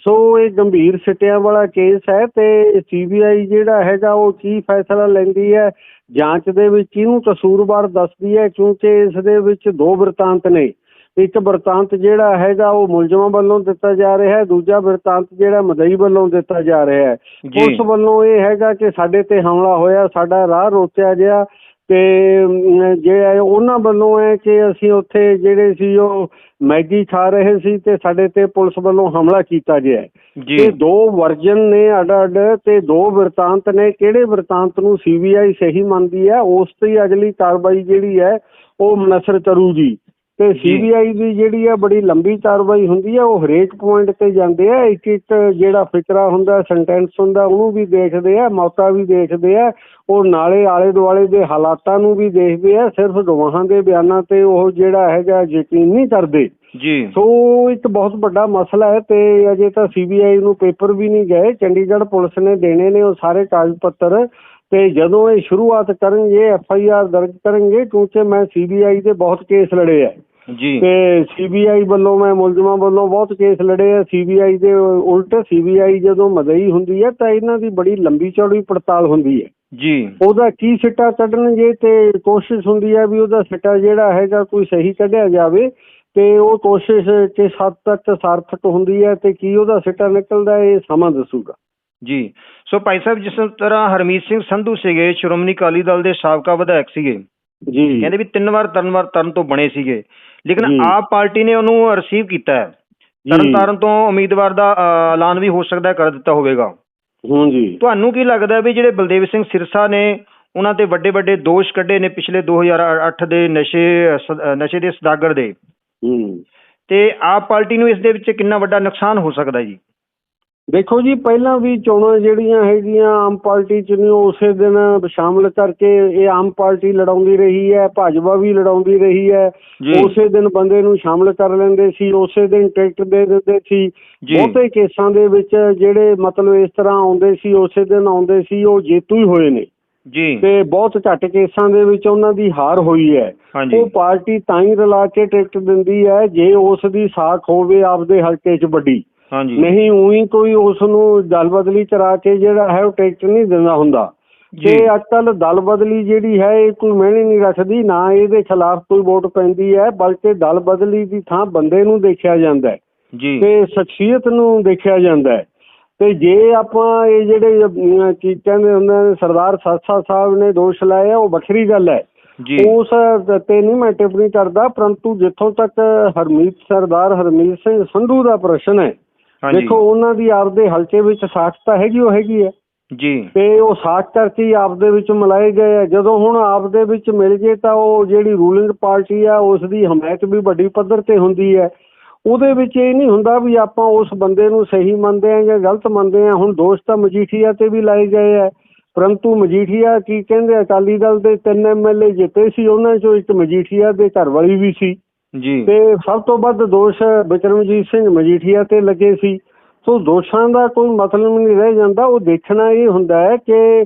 ਸੋ ਇਹ ਗੰਭੀਰ ਸਿੱਟਿਆਂ ਵਾਲਾ ਕੇਸ ਹੈ ਤੇ ਸੀਬੀਆਈ ਜਿਹੜਾ ਹੈਗਾ ਉਹ ਕੀ ਫੈਸਲਾ ਲੈਂਦੀ ਹੈ, ਜਾਂਚ ਦੇ ਵਿੱਚ ਕਿਹਨੂੰ ਕਸੂਰਵਾਰ ਦੱਸਦੀ ਹੈ, ਕਿਉਂਕਿ ਇਸ ਦੇ ਵਿੱਚ ਦੋ ਵਰਤਾਂਤ ਨੇ। ਇੱਕ ਵਰਤਾਂਤ ਜਿਹੜਾ ਹੈਗਾ ਉਹ ਮੁਲਜ਼ਮਾਂ ਵੱਲੋਂ ਦਿੱਤਾ ਜਾ ਰਿਹਾ ਹੈ ਦੂਜਾ ਵਰਤਾਂਤ ਜਿਹੜਾ ਮਦਈ ਵੱਲੋਂ ਦਿੱਤਾ ਜਾ ਰਿਹਾ ਹੈ। ਪੁਲਿਸ ਵੱਲੋਂ ਇਹ ਹੈਗਾ ਕਿ ਸਾਡੇ ਤੇ ਹਮਲਾ ਹੋਇਆ ਸਾਡਾ ਰਾਹ ਰੋਕਿਆ ਗਿਆ ਤੇ ਅਮ, ਜੇ ਹੈ ਉਹਨਾਂ ਵੱਲੋਂ ਹੈ ਕਿ ਅਸੀਂ ਉੱਥੇ ਜਿਹੜੇ ਸੀ ਉਹ ਮੈਗੀ ਖਾ ਰਹੇ ਸੀ ਤੇ ਸਾਡੇ ਤੇ ਪੁਲਿਸ ਵੱਲੋਂ ਹਮਲਾ ਕੀਤਾ ਗਿਆ ਇਹ ਦੋ ਵਰਜਨ ਨੇ ਅੱਡ ਅੱਡ ਤੇ ਦੋ ਵਰਤਾਂਤ ਨੇ। ਕਿਹੜੇ ਵਰਤਾਂਤ ਨੂੰ ਸੀਬੀਆਈ ਸਹੀ ਮੰਨਦੀ ਹੈ ਉਸ ਤੇ ਅਗਲੀ ਕਾਰਵਾਈ ਜਿਹੜੀ ਹੈ ਉਹ ਮਨਸਰ ਕਰੂਗੀ ਤੇ। ਸੀਬੀਆਈ ਦੀ ਜਿਹੜੀ ਹੈ ਬੜੀ ਲੰਬੀ ਕਾਰਵਾਈ ਹੁੰਦੀ ਹੈ ਉਹ ਹਰੇਕ ਪੁਆਇੰਟ ਤੇ ਜਾਂਦੇ ਆ। ਇੱਕ ਇੱਕ ਜਿਹੜਾ ਫਿਕਰਾ ਹੁੰਦਾ ਸੈਂਟੈਂਸ ਹੁੰਦਾ ਉਹਨੂੰ ਵੀ ਦੇਖਦੇ ਆ ਮੌਕਾ ਵੀ ਦੇਖਦੇ ਆ। ਉਹ ਨਾਲੇ ਆਲੇ ਦੁਆਲੇ ਦੇ ਹਾਲਾਤਾਂ ਨੂੰ ਵੀ ਦੇਖਦੇ ਆ। ਸਿਰਫ ਗਵਾਹਾਂ ਦੇ ਬਿਆਨਾਂ ਤੇ ਉਹ ਜਿਹੜਾ ਹੈਗਾ ਯਕੀਨ ਨਹੀਂ ਕਰਦੇ। ਜੀ। ਸੋ ਇੱਕ ਬਹੁਤ ਵੱਡਾ ਮਸਲਾ ਹੈ ਤੇ ਅਜੇ ਤਾਂ ਸੀਬੀਆਈ ਨੂੰ ਪੇਪਰ ਵੀ ਨਹੀਂ ਗਏ। ਚੰਡੀਗੜ੍ਹ ਪੁਲਿਸ ਨੇ ਦੇਣੇ ਨੇ ਉਹ ਸਾਰੇ ਕਾਗਜ਼ ਪੱਤਰ। ਤੇ ਜਦੋਂ ਇਹ ਸ਼ੁਰੂਆਤ ਕਰਨਗੇ ਐਫ ਆਈ ਆਰ ਦਰਜ ਕਰਨਗੇ ਕਿਉਂਕਿ ਮੈਂ ਸੀਬੀਆਈ ਦੇ ਬਹੁਤ ਕੇਸ ਲੜੇ ਆ। ਜੀ। ਤੇ ਸੀਬੀਆਈ ਵੱਲੋਂ ਮੈਂ ਮੁਲਜ਼ਮਾਂ ਵੱਲੋਂ ਬਹੁਤ ਕੇਸ ਲੜੇ ਆ। ਸੀਬੀਆਈ ਦੇ ਉਲਟ ਸੀਬੀਆਈ ਜਦੋਂ ਮਦਈ ਹੁੰਦੀ ਹੈ ਤਾਂ ਇਹਨਾਂ ਦੀ ਬੜੀ ਲੰਬੀ ਚੌੜੀ ਪੜਤਾਲ ਹੁੰਦੀ ਹੈ ਜੀ। ਉਹਦਾ ਕੀ ਸਿੱਟਾ ਕੱਢਣਗੇ ਤੇ ਕੋਸ਼ਿਸ਼ ਹੁੰਦੀ ਹੈ ਵੀ ਉਹਦਾ ਸਿੱਟਾ ਜਿਹੜਾ ਹੈਗਾ ਕੋਈ ਸਹੀ ਕੱਢਿਆ ਜਾਵੇ ਤੇ ਉਹ ਕੋਸ਼ਿਸ਼ ਕਿਸ ਹੱਦ ਤੱਕ ਸਾਰਥਕ ਹੁੰਦੀ ਹੈ ਤੇ ਕੀ ਉਹਦਾ ਸਿੱਟਾ ਨਿਕਲਦਾ ਇਹ ਸਮਾਂ ਦੱਸੂਗਾ। ਜੀ। ਸੋ ਭਾਈ ਸਾਹਿਬ ਜਿਸ ਤਰ੍ਹਾਂ ਹਰਮੀਤ ਸਿੰਘ ਸੰਧੂ ਸੀਗੇ ਸ਼੍ਰੋਮਣੀ ਅਕਾਲੀ ਦਲ ਦੇ ਸਾਬਕਾ ਵਿਧਾਇਕ ਸੀਗੇ ਜੀ। ਕਹਿੰਦੇ ਵੀ ਤਿੰਨ ਵਾਰ ਤਿੰਨ ਵਾਰ ਤਰਨ ਤੋਂ ਬਣੇ ਸੀਗੇ। ਲੇਕਿਨ। ਆਪ ਪਾਰਟੀ ਨੇ ਉਹਨੂੰ ਰਿਸੀਵ ਕੀਤਾ ਹੈ। ਤਰਨ ਤਾਰਨ ਤੋਂ ਉਮੀਦਵਾਰ ਦਾ ਐਲਾਨ ਵੀ ਹੋ ਸਕਦਾ ਕਰ ਦਿੱਤਾ ਹੋਵੇਗਾ। ਹਾਂ ਜੀ। ਤੁਹਾਨੂੰ ਕੀ ਲੱਗਦਾ ਵੀ ਜਿਹੜੇ ਬਲਦੇਵ ਸਿੰਘ ਸਿਰਸਾ ਨੇ ਉਹਨਾਂ ਤੇ ਵੱਡੇ ਵੱਡੇ ਦੋਸ਼ ਕੱਢੇ ਨੇ ਪਿਛਲੇ 2008 ਦੇ ਨਸ਼ੇ ਨਸ਼ੇ ਦੇ ਸਦਾਗਰ ਦੇ? ਹੂੰ। ਤੇ ਆਪ ਪਾਰਟੀ ਨੂੰ ਇਸ ਦੇ ਵਿੱਚ ਕਿੰਨਾ ਵੱਡਾ ਨੁਕਸਾਨ ਹੋ ਸਕਦਾ ਜੀ? ਦੇਖੋ ਜੀ ਪਹਿਲਾਂ ਵੀ ਚੋਣਾਂ ਜਿਹੜੀਆਂ ਹੈਗੀਆਂ ਆਮ ਪਾਰਟੀ ਚ ਨੇ ਉਸੇ ਦਿਨ ਸ਼ਾਮਲ ਕਰਕੇ ਇਹ ਆਮ ਪਾਰਟੀ ਲੜਾਉਂਦੀ ਰਹੀ ਹੈ ਭਾਜਪਾ ਵੀ ਲੜਾਉਂਦੀ ਰਹੀ ਹੈ। ਉਸੇ ਦਿਨ ਬੰਦੇ ਨੂੰ ਸ਼ਾਮਲ ਕਰ ਲੈਂਦੇ ਸੀ ਉਸੇ ਦਿਨ ਟਿਕਟ ਦੇ ਦਿੰਦੇ ਸੀ। ਬਹੁਤੇ ਕੇਸਾਂ ਦੇ ਵਿੱਚ ਜਿਹੜੇ ਮਤਲਬ ਇਸ ਤਰ੍ਹਾਂ ਆਉਂਦੇ ਸੀ ਉਸੇ ਦਿਨ ਆਉਂਦੇ ਸੀ ਉਹ ਜੇਤੂ ਹੀ ਹੋਏ ਨੇ। ਜੀ। ਤੇ ਬਹੁਤ ਘੱਟ ਕੇਸਾਂ ਦੇ ਵਿੱਚ ਉਹਨਾਂ ਦੀ ਹਾਰ ਹੋਈ ਹੈ। ਉਹ ਪਾਰਟੀ ਤਾਂ ਹੀ ਰਲਾ ਕੇ ਟਿਕਟ ਦਿੰਦੀ ਹੈ ਜੇ ਉਸ ਦੀ ਸਾਖ ਹੋਵੇ ਆਪਦੇ ਹਲਕੇ 'ਚ ਵੱਡੀ। ਹਾਂਜੀ। ਨਹੀਂ ਉਹੀ ਕੋਈ ਉਸ ਨੂੰ ਦਲ ਬਦਲੀ ਕਰਾ ਕੇ ਜਿਹੜਾ ਹੈ ਉਹ ਟਿਕਟ ਨਹੀਂ ਦਿੰਦਾ ਹੁੰਦਾ। ਜੀ। ਤੇ ਅੱਜ ਕੱਲ ਦਲ ਬਦਲੀ ਜਿਹੜੀ ਹੈ ਇਹ ਕੋਈ ਮਾਇਨੇ ਨਹੀਂ ਰੱਖਦੀ ਨਾ ਇਹਦੇ ਖਿਲਾਫ ਕੋਈ ਵੋਟ ਪੈਂਦੀ ਹੈ ਬਲਕਿ ਦਲ ਬਦਲੀ ਦੀ ਥਾਂ ਬੰਦੇ ਨੂੰ ਦੇਖਿਆ ਜਾਂਦਾ ਹੈ। ਜੀ। ਤੇ ਸ਼ਖਸੀਅਤ ਨੂੰ ਦੇਖਿਆ ਜਾਂਦਾ ਹੈ। ਤੇ ਜੇ ਆਪਾਂ ਇਹ ਜਿਹੜੇ ਕੀ ਕਹਿੰਦੇ ਹੁੰਦੇ ਨੇ ਸਰਦਾਰ ਸਾਸਾ ਸਾਹਿਬ ਨੇ ਦੋਸ਼ ਲਾਇਆ ਉਹ ਵੱਖਰੀ ਗੱਲ ਹੈ। ਉਸ ਤੇ ਨਹੀਂ ਮੈਂ ਟਿੱਪਣੀ ਕਰਦਾ ਪਰੰਤੂ ਜਿੱਥੋਂ ਤੱਕ ਹਰਮੀਤ ਸਰਦਾਰ ਹਰਮੀਤ ਸਿੰਘ ਸੰਧੂ ਦਾ ਪ੍ਰਸ਼ਨ ਹੈ ਦੇਖੋ ਉਹਨਾਂ ਦੀ ਆਪਦੇ ਹਲਕੇ ਵਿੱਚ ਸਾਖਤਾ ਹੈਗੀ ਉਹ ਹੈਗੀ ਹੈ। ਜੀ। ਤੇ ਉਹ ਸਾਖ ਕਰਕੇ ਹੀ ਆਪਦੇ ਵਿੱਚ ਮਿਲਾਏ ਗਏ ਆ ਜਦੋਂ ਹੁਣ ਆਪਦੇ ਵਿੱਚ ਮਿਲ ਗਏ ਤਾਂ ਉਹ ਜਿਹੜੀ ਰੂਲਿੰਗ ਪਾਰਟੀ ਆ ਉਸ ਦੀ ਹਮਾਇਤ ਵੀ ਵੱਡੀ ਪੱਧਰ ਤੇ ਹੁੰਦੀ ਹੈ। ਉਹਦੇ ਵਿੱਚ ਇਹ ਨਹੀਂ ਹੁੰਦਾ ਵੀ ਆਪਾਂ ਉਸ ਬੰਦੇ ਨੂੰ ਸਹੀ ਮੰਨਦੇ ਆ ਜਾਂ ਗਲਤ ਮੰਨਦੇ ਆ ਹੁਣ ਦੋਸ਼ ਤਾਂ ਮਜੀਠੀਆ ਤੇ ਵੀ ਲਾਏ ਗਏ ਆ ਪਰੰਤੂ ਮਜੀਠੀਆ ਕੀ ਕਹਿੰਦੇ ਅਕਾਲੀ ਦਲ ਦੇ ਤਿੰਨ ਐਮਐਲਏ ਜਿੱਤੇ ਸੀ ਉਹਨਾਂ ਚੋਂ ਇੱਕ ਮਜੀਠੀਆ ਦੇ ਘਰ ਵਾਲੀ ਵੀ ਸੀ। ਜੀ। ਤੇ ਸਭ ਤੋਂ ਵੱਧ ਦੋਸ਼ ਬਿਕਰਮਜੀਤ ਸਿੰਘ ਮਜੀਠੀਆ ਤੇ ਲੱਗੇ ਸੀ। ਸੋ ਦੋਸ਼ਾਂ ਦਾ ਕੋਈ ਮਤਲਬ ਨਹੀਂ ਰਹਿ ਜਾਂਦਾ। ਉਹ ਦੇਖਣਾ ਇਹ ਹੁੰਦਾ ਹੈ ਕਿ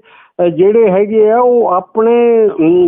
ਜਿਹੜੇ ਹੈਗੇ ਆ ਉਹ ਆਪਣੇ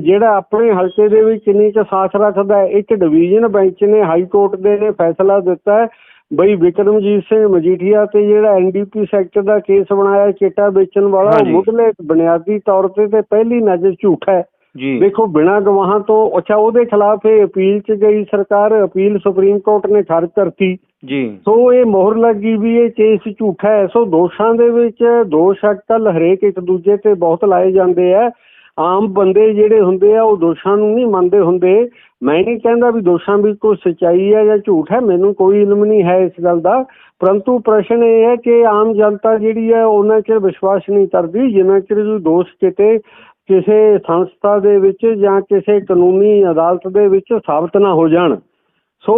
ਜਿਹੜਾ ਆਪਣੇ ਹਲਕੇ ਦੇ ਵਿੱਚ ਕਿੰਨੀ ਕੁ ਸਾਥ ਰੱਖਦਾ ਹੈ। ਇੱਕ ਡਿਵੀਜ਼ਨ ਬੈਂਚ ਨੇ ਹਾਈ ਕੋਰਟ ਦੇ ਨੇ ਫੈਸਲਾ ਦਿੱਤਾ ਹੈ। ਬਈ ਵਿਕਰਮਜੀਤ ਸਿੰਘ ਮਜੀਠੀਆ ਤੇ ਜਿਹੜਾ ਐਨਡੀਪੀ ਸੈਕਟਰ ਦਾ ਕੇਸ ਬਣਾਇਆ ਚਿੱਟਾ ਵੇਚਣ ਵਾਲਾ ਉਹ। ਮੁੱਢਲੇ ਬੁਨਿਆਦੀ ਤੌਰ ਤੇ ਤੇ ਪਹਿਲੀ ਨਜ਼ਰ ਝੂਠ ਹੈ। ਜੀ। ਦੇਖੋ ਬਿਨਾਂ ਗਵਾਹਾਂ ਤੋਂ ਅੱਛਾ ਉਹਦੇ ਖਿਲਾਫ ਇਹ ਅਪੀਲ 'ਚ ਗਈ ਸਰਕਾਰ ਅਪੀਲ ਸੁਪਰੀਮ ਕੋਰਟ ਨੇ ਖਾਰਜ ਕਰਤੀ। ਜੀ। ਸੋ ਇਹ ਮੋਹਰ ਲੱਗੀ ਵੀ ਇਹ ਕੇਸ ਝੂਠਾ ਹੈ। ਸੋ ਦੋਸ਼ਾਂ ਦੇ ਵਿੱਚ ਦੋਸ਼ ਅਕਲ ਹਰੇਕ ਇੱਕ ਦੂਜੇ ਤੇ ਬਹੁਤ ਲਾਏ ਜਾਂਦੇ ਆ। ਆਮ ਬੰਦੇ ਜਿਹੜੇ ਹੁੰਦੇ ਆ ਉਹ ਦੋਸ਼ਾਂ ਨੂੰ ਨਹੀਂ ਮੰਨਦੇ ਹੁੰਦੇ। ਮੈਂ ਨਹੀਂ ਕਹਿੰਦਾ ਵੀ ਦੋਸ਼ਾਂ ਵਿੱਚ ਕੋਈ ਸੱਚਾਈ ਹੈ ਜਾਂ ਝੂਠ ਹੈ ਮੈਨੂੰ ਕੋਈ ਇਲਮ ਨਹੀਂ ਹੈ ਇਸ ਗੱਲ ਦਾ। ਪਰੰਤੂ ਪ੍ਰਸ਼ਨ ਇਹ ਹੈ ਕਿ ਆਮ ਜਨਤਾ ਜਿਹੜੀ ਹੈ ਉਹਨਾਂ 'ਚ ਵਿਸ਼ਵਾਸ ਨਹੀਂ ਕਰਦੀ ਜਿੰਨਾ ਚਿਰ ਦੋਸ਼ ਕਿਤੇ ਕਿਸੇ ਸੰਸਥਾ ਦੇ ਵਿੱਚ ਜਾਂ ਕਿਸੇ ਕਾਨੂੰਨੀ ਅਦਾਲਤ ਦੇ ਵਿੱਚ ਸਾਬਤ ਨਾ ਹੋ ਜਾਣ। ਸੋ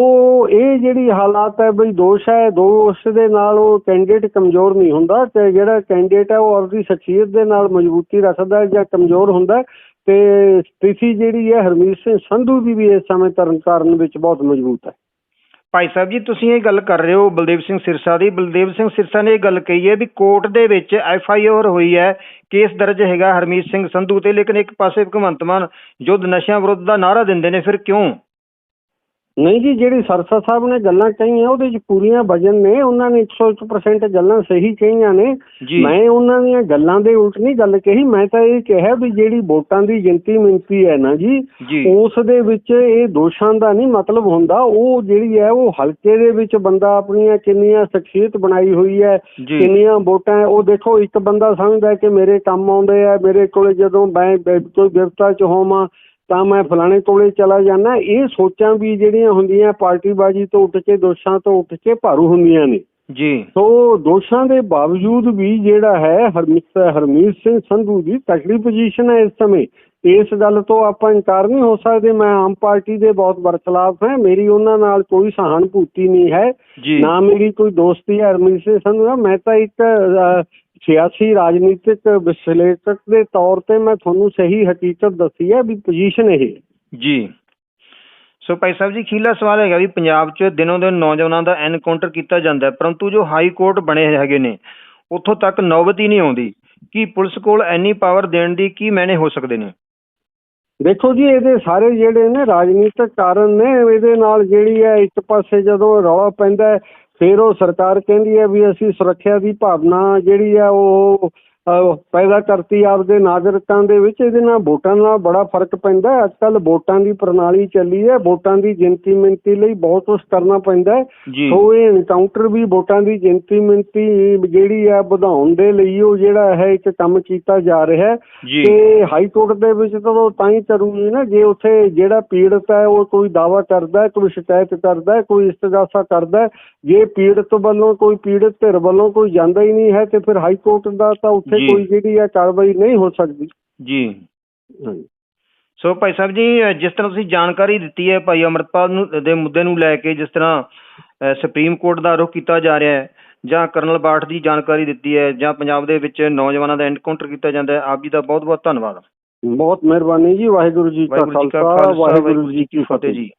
ਇਹ ਜਿਹੜੀ ਹਾਲਾਤ ਹੈ, ਬਈ ਦੋਸ਼ ਹੈ, ਦੋਸ਼ ਦੇ ਨਾਲ ਉਹ ਕੈਂਡੀਡੇਟ ਕਮਜ਼ੋਰ ਨਹੀਂ ਹੁੰਦਾ ਤੇ ਜਿਹੜਾ ਕੈਂਡੀਡੇਟ ਹੈ, ਉਹ ਆਪਦੀ ਸ਼ਖਸੀਅਤ ਦੇ ਨਾਲ ਮਜ਼ਬੂਤੀ ਰੱਖਦਾ ਜਾਂ ਕਮਜ਼ੋਰ ਹੁੰਦਾ ਹੈ ਤੇ ਸਥਿਤੀ ਜਿਹੜੀ ਹੈ ਹਰਮੀਤ ਸਿੰਘ ਸੰਧੂ ਦੀ ਵੀ ਇਸ ਸਮੇਂ ਤਰਨਤਾਰਨ ਵਿੱਚ ਬਹੁਤ ਮਜ਼ਬੂਤ ਹੈ। ਭਾਈ ਸਾਹਿਬ ਜੀ, ਤੁਸੀਂ ਇਹ ਗੱਲ ਕਰ ਰਹੇ ਹੋ ਬਲਦੇਵ ਸਿੰਘ ਸਿਰਸਾ ਦੀ। ਬਲਦੇਵ ਸਿੰਘ ਸਿਰਸਾ ਨੇ ਇਹ ਗੱਲ ਕਹੀ ਹੈ ਵੀ ਕੋਰਟ ਦੇ ਵਿੱਚ ਐਫ ਆਈ ਆਰ ਹੋਈ ਹੈ, ਕੇਸ ਦਰਜ ਹੈਗਾ ਹਰਮੀਤ ਸਿੰਘ ਸੰਧੂ ਤੇ, ਲੇਕਿਨ ਇੱਕ ਪਾਸੇ ਭਗਵੰਤ ਮਾਨ ਯੁੱਧ ਨਸ਼ਿਆਂ ਵਿਰੁੱਧ ਦਾ ਨਾਅਰਾ ਦਿੰਦੇ ਨੇ, ਫਿਰ ਕਿਉਂ? ਨਹੀਂ ਜੀ ਜਿਹੜੀ ਸਰਸਾ ਸਾਹਿਬ ਨੇ ਗੱਲਾਂ ਕਹੀਆਂ ਉਹਦੇ ਚ ਪੂਰੀਆਂ ਵਜਨ ਨੇ ਉਹਨਾਂ ਨੇ 101% ਗੱਲਾਂ ਸਹੀ ਕਹੀਆਂ ਨੇ। ਮੈਂ ਉਹਨਾਂ ਦੀਆਂ ਗੱਲਾਂ ਦੇ ਉਲਟ ਨਹੀਂ ਗੱਲ ਕਹੀ ਮੈਂ ਤਾਂ ਇਹ ਕਿਹਾ ਵੀ ਜਿਹੜੀ ਵੋਟਾਂ ਦੀ ਗਿਣਤੀ ਮਿੰਤੀ ਹੈ ਨਾ ਜੀ ਉਸ ਦੇ ਵਿੱਚ ਇਹ ਦੋਸ਼ਾਂ ਦਾ ਨਹੀਂ ਮਤਲਬ ਹੁੰਦਾ ਉਹ ਜਿਹੜੀ ਹੈ ਉਹ ਹਲਕੇ ਦੇ ਵਿੱਚ ਬੰਦਾ ਆਪਣੀਆਂ ਕਿੰਨੀਆਂ ਸ਼ਖਸੀਅਤ ਬਣਾਈ ਹੋਈ ਹੈ ਕਿੰਨੀਆਂ ਵੋਟਾਂ ਉਹ ਦੇਖੋ ਇੱਕ ਬੰਦਾ ਸਮਝਦਾ ਕਿ ਮੇਰੇ ਕੰਮ ਆਉਂਦੇ ਆ ਮੇਰੇ ਕੋਲੇ ਜਦੋਂ ਮੈਂ ਕੋਈ ਗਿਰਫਤਾਰ ਚ ਹੋਵਾਂ ਤਾਂ ਮੈਂ ਫਲਾਣੇ ਕੋਲੇ ਚਲਾ ਜਾਣਾ ਇਹ ਸੋਚਾਂ ਵੀ ਜਿਹੜੀਆਂ ਹੁੰਦੀਆਂ ਪਾਰਟੀਬਾਜ਼ੀ ਤੋਂ ਉੱਠ ਕੇ ਦੋਸ਼ਾਂ ਤੋਂ ਉੱਠ ਕੇ ਭਾਰੂ ਹੁੰਦੀਆਂ ਨੇ। ਜੀ। ਸੋ ਦੋਸ਼ਾਂ ਦੇ ਬਾਵਜੂਦ ਵੀ ਜਿਹੜਾ ਹੈ ਹਰਮੀਤ ਹਰਮੀਤ ਸਿੰਘ ਸੰਧੂ ਦੀ ਤਕੜੀ ਪੋਜੀਸ਼ਨ ਹੈ ਇਸ ਸਮੇਂ। ਇਸ ਗੱਲ ਤੋਂ ਆਪਾਂ ਇਨਕਾਰ ਨਹੀਂ ਹੋ ਸਕਦੇ। ਮੈਂ ਆਮ ਪਾਰਟੀ ਦੇ ਬਹੁਤ ਬਰਖਲਾਫ ਹਾਂ। ਮੇਰੀ ਉਹਨਾਂ ਨਾਲ ਕੋਈ ਸਹਾਨੁਭੂਤੀ ਨਹੀਂ ਹੈ। ਨਾ ਮੇਰੀ ਕੋਈ ਦੋਸਤੀ ਹੈ ਹਰਮੀਤ ਸਿੰਘ ਸੰਧੂ ਨਾਲ। ਮੈਂ ਤਾਂ ਇੱਕ ਸਿਆਸੀ ਰਾਜਨੀਤਿਕ ਵਿਸ਼ਲੇਸ਼ਕ ਦੇ ਤੌਰ ਤੇ ਮੈਂ ਤੁਹਾਨੂੰ ਸਹੀ ਹਕੀਕਤ ਦੱਸੀ ਹੈ ਵੀ ਪੋਜੀਸ਼ਨ ਇਹ ਜੀ। ਸੋ ਭਾਈ ਸਾਹਿਬ ਜੀ ਖੀਲਾ ਸਵਾਲ ਹੈਗਾ ਵੀ ਪੰਜਾਬ 'ਚ ਦਿਨੋਂ ਦਿਨ ਨੌਜਵਾਨਾਂ ਦਾ ਐਨਕਾਊਂਟਰ ਕੀਤਾ ਜਾਂਦਾ ਹੈ ਪਰੰਤੂ ਜੋ ਹਾਈ ਕੋਰਟ ਬਣੇ ਹੈਗੇ ਨੇ ਉੱਥੋਂ ਤੱਕ ਨੌਬਤ ਹੀ ਨਹੀਂ ਆਉਂਦੀ। ਕੀ ਪੁਲਿਸ ਕੋਲ ਇੰਨੀ ਪਾਵਰ ਦੇਣ ਦੀ ਕੀ ਮੈਨੇ ਹੋ ਸਕਦੇ ਨੇ? ਦੇਖੋ ਜੀ ਇਹਦੇ ਸਾਰੇ ਜਿਹੜੇ ਨੇ ਰਾਜਨੀਤਿਕ ਕਾਰਨ ਨੇ ਇਹਦੇ ਨਾਲ ਜਿਹੜੀ ਹੈ ਇੱਕ ਪਾਸੇ ਜਦੋਂ ਰੌਲਾ ਪੈਂਦਾ ਫਿਰ ਉਹ ਸਰਕਾਰ ਕਹਿੰਦੀ ਹੈ ਵੀ ਅਸੀਂ ਸੁਰੱਖਿਆ ਦੀ ਭਾਵਨਾ ਜਿਹੜੀ ਆ ਉਹ ਪੈਦਾ ਕਰਤੀ ਆਪਦੇ ਨਾਗਰਿਕਾਂ ਦੇ ਵਿੱਚ ਇਹਦੇ ਨਾਲ ਵੋਟਾਂ ਨਾਲ ਬੜਾ ਫ਼ਰਕ ਪੈਂਦਾ ਹੈ। ਅੱਜ ਕੱਲ ਵੋਟਾਂ ਦੀ ਪ੍ਰਣਾਲੀ ਚੱਲੀ ਹੈ ਵੋਟਾਂ ਦੀ ਗਿਣਤੀ ਮਿਣਤੀ ਲਈ ਬਹੁਤ ਕੁਛ ਕਰਨਾ ਪੈਂਦਾ ਸੋ ਇਹ ਐਨਕਾਊਂਟਰ ਵੀ ਵੋਟਾਂ ਦੀ ਗਿਣਤੀ ਮਿਣਤੀ ਜਿਹੜੀ ਹੈ ਵਧਾਉਣ ਦੇ ਲਈ ਉਹ ਜਿਹੜਾ ਹੈ ਇੱਕ ਕੰਮ ਕੀਤਾ ਜਾ ਰਿਹਾ ਤੇ ਹਾਈ ਕੋਰਟ ਦੇ ਵਿੱਚ ਤਾਂ ਤਾਂ ਹੀ ਕਰੂਗੀ ਨਾ ਜੇ ਉੱਥੇ ਜਿਹੜਾ ਪੀੜਤ ਹੈ ਉਹ ਕੋਈ ਦਾਵਾ ਕਰਦਾ ਹੈ ਕੋਈ ਸ਼ਿਕਾਇਤ ਕਰਦਾ ਹੈ ਕੋਈ ਇਸਤਗਾਸਾ ਕਰਦਾ ਹੈ ਜੇ ਪੀੜਤ ਵੱਲੋਂ ਕੋਈ ਪੀੜਤ ਧਿਰ ਵੱਲੋਂ ਕੋਈ ਜਾਂਦਾ ਹੀ ਨਹੀਂ ਹੈ ਤੇ ਫਿਰ ਹਾਈ ਕੋਰਟ ਦਾ ਤਾਂ ਉੱਥੇ ਜੀ। ਕੋਈ ਜਿਹੜੀ ਹੈ ਕਾਰਵਾਈ ਨਹੀਂ ਹੋ ਸਕਦੀ। ਜੀ। ਹਾਂਜੀ। ਸੋ ਭਾਈ ਸਾਹਿਬ ਜੀ ਜਿਸ ਤਰ੍ਹਾਂ ਤੁਸੀਂ ਜਾਣਕਾਰੀ ਦਿੱਤੀ ਹੈ ਭਾਈ ਅਮਰਪਾਲ ਨੂੰ ਦੇ ਮੁੱਦੇ ਨੂੰ ਲੈ ਕੇ ਜਿਸ ਤਰ੍ਹਾਂ ਸੁਪਰੀਮ ਕੋਰਟ ਦਾ ਰੁਖ ਕੀਤਾ ਜਾ ਰਿਹਾ ਹੈ ਜਾਂ ਕਰਨਲ ਬਾਠ ਦੀ ਜਾਣਕਾਰੀ ਦਿੱਤੀ ਹੈ ਜਾਂ ਪੰਜਾਬ ਦੇ ਵਿੱਚ ਨੌਜਵਾਨਾਂ ਦਾ ਐਨਕਾਊਂਟਰ ਕੀਤਾ ਜਾਂਦਾ ਹੈ ਆਪ ਜੀ ਦਾ ਬਹੁਤ ਬਹੁਤ ਧੰਨਵਾਦ। ਬਹੁਤ ਮਿਹਰਬਾਨੀ ਜੀ ਵਾਹਿਗੁਰੂ ਜੀ ਕਾ ਵਾਹਿਗੁਰੂ ਜੀ ਕਾ ਖਾਲਸਾ ਵਾਹਿਗੁਰੂ ਜੀ ਕੀ ਫਤਿਹ। ਜੀ।